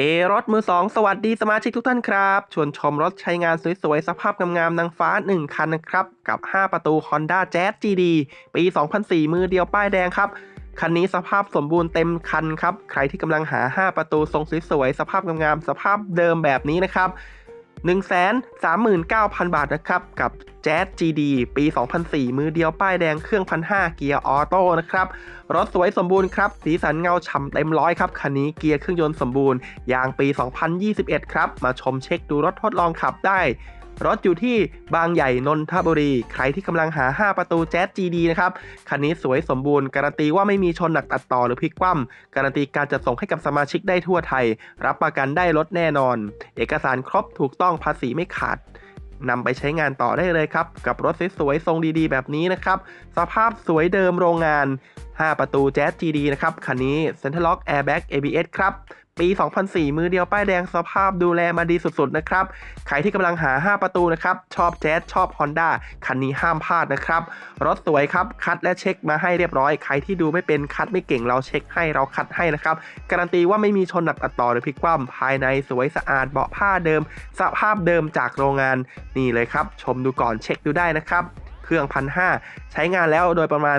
เอรถมือสองสวัสดีสมาชิกทุกท่านครับ ชวนชมรถใช้งานสวยๆ สภาพงามๆนางฟ้า 1 คันนะครับ กับ 5 ประตู Honda Jazz GD ปี 2004 มือเดียวป้ายแดงครับ คันนี้สภาพสมบูรณ์เต็มคันครับ ใครที่กำลังหา 5 ประตูทรงสวยๆ สภาพงามๆ สภาพเดิมแบบนี้นะครับ 139,000 บาทนะครับ กับ Jazz GD ปี 2004 มือเดียวป้ายแดงเครื่อง 1,500 เกียร์ออโต้นะครับ รถสวยสมบูรณ์ครับ สีสันเงาฉ่ำเต็มร้อยครับ คันนี้เกียร์เครื่องยนต์สมบูรณ์ ยางปี 2021 ครับ มาชมเช็คดูรถทดลองขับได้ รถอยู่ที่บางใหญ่นนทบุรี ใครที่กำลังหา 5 ประตูแจ๊ส GD นะครับ คันนี้สวยสมบูรณ์ การันตีว่าไม่มีชนหนักตัดต่อหรือพลิกคว่ำการันตีการจัดส่งให้กับสมาชิกได้ทั่วไทย รับประกันได้รถแน่นอน เอกสารครบถูกต้องภาษีไม่ขาดนำไปใช้งานต่อได้เลยครับ กับรถสวยๆทรงดีๆ แบบนี้นะครับ สภาพสวยเดิมโรงงาน 5 ประตูแจ๊ส GD นะครับ คันนี้ Center Lock Airbag ABS ครับ ปี 2004 มือเดียวป้ายแดงสภาพดูแลมาดีสุดๆนะครับ ใครที่กำลังหา 5 ประตูนะครับ ชอบแจ๊สชอบ Honda คันนี้ห้ามพลาดนะครับ รถสวยครับ คัดและเช็คมาให้เรียบร้อย ใครที่ดูไม่เป็นคัดไม่เก่งเราเช็คให้เราคัดให้นะครับ การันตีว่าไม่มีชนหนักตัดต่อหรือพลิกคว่ำภายในสวยสะอาดเบาะผ้าเดิม สภาพเดิมจากโรงงานนี่เลยครับ ชมดูก่อนเช็คดูได้นะครับ รื่องพันห้าใช้งานแล้วโดยประมาณ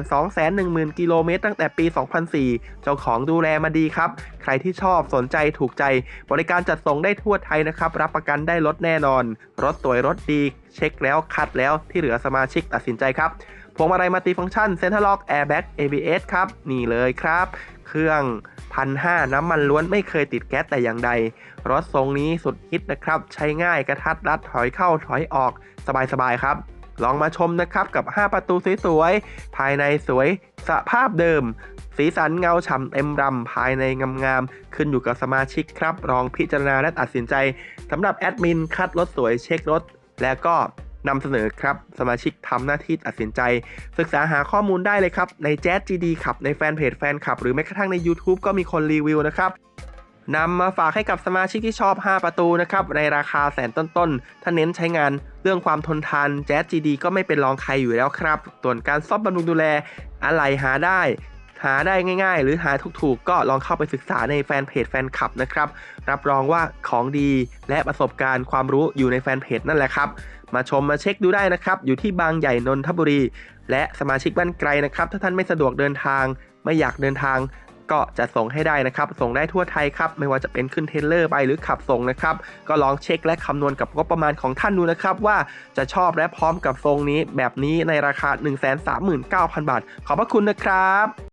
210,000 กิโลเมตรตั้งแต่ปี 2004 เจ้าของดูแลมาดีครับ ใครที่ชอบสนใจถูกใจ บริการจัดส่งได้ทั่วไทยนะครับ รับประกันได้รถแน่นอน รถสวยรถดี เช็คแล้วคัดแล้วที่เหลือสมาชิกตัดสินใจครับพวงมาลัยมัลติฟังก์ชันเซ็นทรัลล็อกแอร์แบ็ก ABS ครับ นี่เลยครับ เครื่องพันห้าน้ำมันล้วนไม่เคยติดแก๊สแต่อย่างใด รถทรงนี้สุดฮิตนะครับ ใช้ง่ายกระทัดรัดถอยเข้าถอยออก สบายๆครับ ลองมาชมนะครับกับ 5 ประตูสวยๆ ภายในสวยสภาพเดิม สีสันเงาฉ่ำเต็มรำภายในงามๆ ขึ้นอยู่กับสมาชิกครับลองพิจารณาและตัดสินใจสำหรับแอดมินคัดรถสวยเช็ครถ แล้วก็นำเสนอครับ สมาชิกทำหน้าที่ตัดสินใจ ศึกษาหาข้อมูลได้เลยครับ ในแจ๊ส GD ขับในแฟนเพจแฟนคลับ หรือแม้กระทั่งใน YouTube ก็มีคนรีวิวนะครับ นำมาฝากให้กับสมาชิกที่ชอบ 5 ประตูนะครับในราคาแสนต้นๆ ถ้าเน้นใช้งานเรื่องความทนทานแจ๊ส GD ก็ไม่เป็นรองใครอยู่แล้วครับ ส่วนการซ่อมบำรุงดูแลอะไรหาได้ หาได้ง่ายๆ หรือหาถูกๆ ก็ลองเข้าไปศึกษาในแฟนเพจแฟนคลับนะครับ รับรองว่าของดีและประสบการณ์ความรู้อยู่ในแฟนเพจนั่นแหละครับ มาชมมาเช็คดูได้นะครับ อยู่ที่บางใหญ่นนทบุรี และสมาชิกบ้านไกลนะครับ ถ้าท่านไม่สะดวกเดินทางไม่อยากเดินทาง ก็จะส่งให้ได้นะครับ ส่งได้ทั่วไทยครับ ไม่ว่าจะเป็นขึ้นเทเลอร์ไปหรือขับส่งนะครับ ก็ลองเช็คและคำนวณกับงบประมาณของท่านดูนะครับ ว่าจะชอบและพร้อมกับทรงนี้แบบนี้ในราคา 139,000 บาท ขอบพระคุณนะครับ